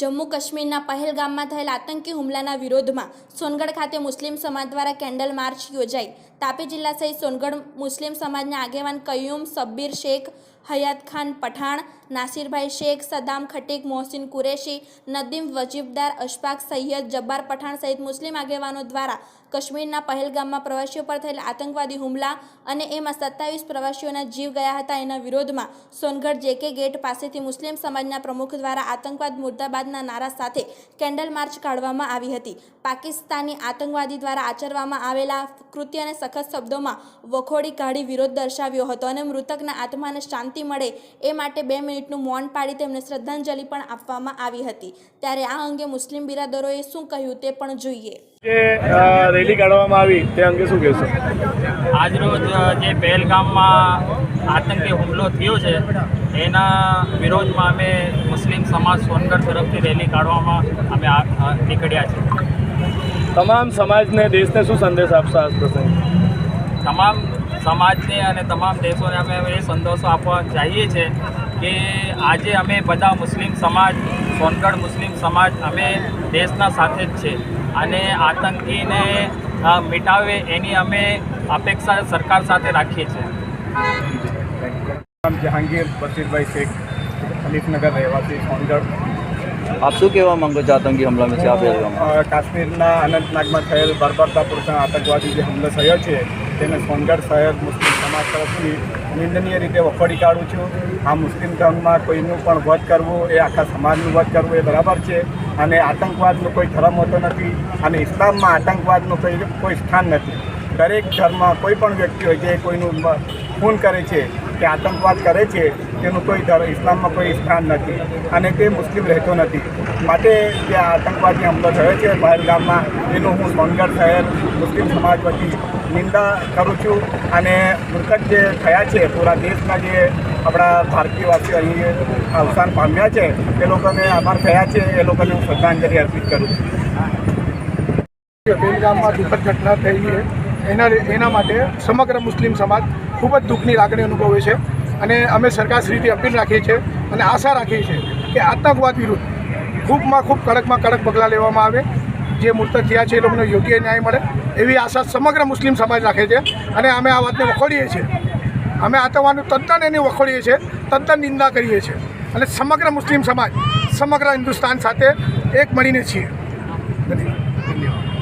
જમ્મુ કાશ્મીરના પહેલગામમાં થયેલ આતંકી હુમલાના વિરોધમાં સોનગઢ ખાતે મુસ્લિમ સમાજ દ્વારા કેન્ડલ માર્ચ યોજાઈ. તાપી જિલ્લા સહિત સોનગઢ મુસ્લિમ સમાજના આગેવાન કયુમ, સબ્બીર શેખ, હયાત ખાન પઠાણ, નાસિરભાઈ શેખ, સદામ ખટીક, મોહસિન કુરેશી, નદીમ વજીબદાર, અશફાક સૈયદ, જબ્બાર પઠાણ સહિત મુસ્લિમ આગેવાનો દ્વારા કાશ્મીરના પહેલગામમાં પ્રવાસીઓ પર થયેલ આતંકવાદી હુમલા અને એમાં સત્તાવીસ પ્રવાસીઓના જીવ ગયા હતા. એના વિરોધમાં સોનગઢ જેકે ગેટ પાસેથી મુસ્લિમ સમાજના પ્રમુખ દ્વારા આતંકવાદ મુર્દાબાદના નારા સાથે કેન્ડલ માર્ચ કાઢવામાં આવી હતી. પાકિસ્તાની આતંકવાદી દ્વારા આચરવામાં આવેલા કૃત્યને સખત શબ્દોમાં વખોડી કાઢી વિરોધ દર્શાવ્યો હતો અને મૃતકના આત્માને શાંતિ મળે એ માટે બે મિનિટનું મૌન પાડી તેમને શ્રદ્ધાંજલિ પણ આપવામાં આવી હતી. ત્યારે આ અંગે મુસ્લિમ બિરાદરોએ શું કહ્યું તે પણ જોઈએ. જે રેલી કાઢવામાં આવી તે અંગે શું કહેશો? આજરોજ જે પહેલગામમાં આતંકી હુમલો થયો છે એના વિરોધમાં અમે મુસ્લિમ સમાજ સોનગઢ તરફથી રેલી કાઢવામાં અમે નીકળ્યા છે તમામ સમાજને દેશને શું સંદેશ આપશો આ પ્રસંગે? તમામ સમાજને અને તમામ દેશોને અમે એ સંદેશો આપવા ચાહીએ છીએ કે આજે અમે બધા મુસ્લિમ સમાજ સોનગઢ મુસ્લિમ સમાજ અમે દેશના સાથે જ છે. અને આતંકીને મિટાવે એની અમે અપેક્ષા સરકાર સાથે રાખીએ છીએ. જહાંગીર બશીરભાઈ શેખ હનીફનગર રહેવાસી સોનગઢ. આપ શું કહેવા માંગો છો આતંકી હુમલામાં છે? આ કાશ્મીરના અનંતનાગમાં થયેલ બર્બરતાપૂર્ણ આતંકવાદી જે હુમલો થયો છે તેને સોનગઢ શહેર મુસ્લિમ સમાજ તરફથી નિંદનીય રીતે વખોડી કાઢું છું. આ મુસ્લિમ ધર્મમાં કોઈનું પણ વધ કરવું, એ આખા સમાજનું વધ કરવું એ બરાબર છે. અને આતંકવાદનો કોઈ ધર્મ હોતો નથી અને ઇસ્લામમાં આતંકવાદનું કોઈ કોઈ સ્થાન નથી. દરેક ધર્મમાં કોઈ પણ વ્યક્તિ હોય જે કોઈનું ખૂન કરે છે, કે આતંકવાદ કરે છે તેનું કોઈ ઇસ્લામમાં કોઈ સ્થાન નથી અને તે મુસ્લિમ રહેતો નથી. માટે જે આતંકવાદી હુમલો થયો છે પહેલગામમાં એનું હું સોનગઢ શહેર મુસ્લિમ સમાજ વતી નિંદા કરું છું અને મૃતક જે થયા છે, પૂરા દેશના જે આપણા ભારતીયવાસીઓ અહીં અવસાન પામ્યા છે, એ લોકોને આભાર થયા છે, એ લોકોને હું શ્રદ્ધાંજલિ અર્પિત કરું છું. બેલગામમાં દુઃખદ ઘટના થઈ છે. એના એના માટે સમગ્ર મુસ્લિમ સમાજ ખૂબ જ દુઃખની લાગણી અનુભવે છે. અને અમે સરકારશ્રીથી અપીલ રાખીએ છીએ અને આશા રાખીએ છીએ કે આતંકવાદ વિરુદ્ધ ખૂબમાં ખૂબ કડકમાં કડક પગલાં લેવામાં આવે. જે મૃતક થયા છે એ લોકોને યોગ્ય ન્યાય મળે એવી આશા સમગ્ર મુસ્લિમ સમાજ રાખે છે અને અમે આ વાતને વખોડીએ છીએ. અમે આતંકવાદનું તદ્દન એની વખોડીએ છીએ, તદ્દન નિંદા કરીએ છીએ અને સમગ્ર મુસ્લિમ સમાજ, સમગ્ર હિન્દુસ્તાન સાથે એક મળીને છીએ. ધન્યવાદ.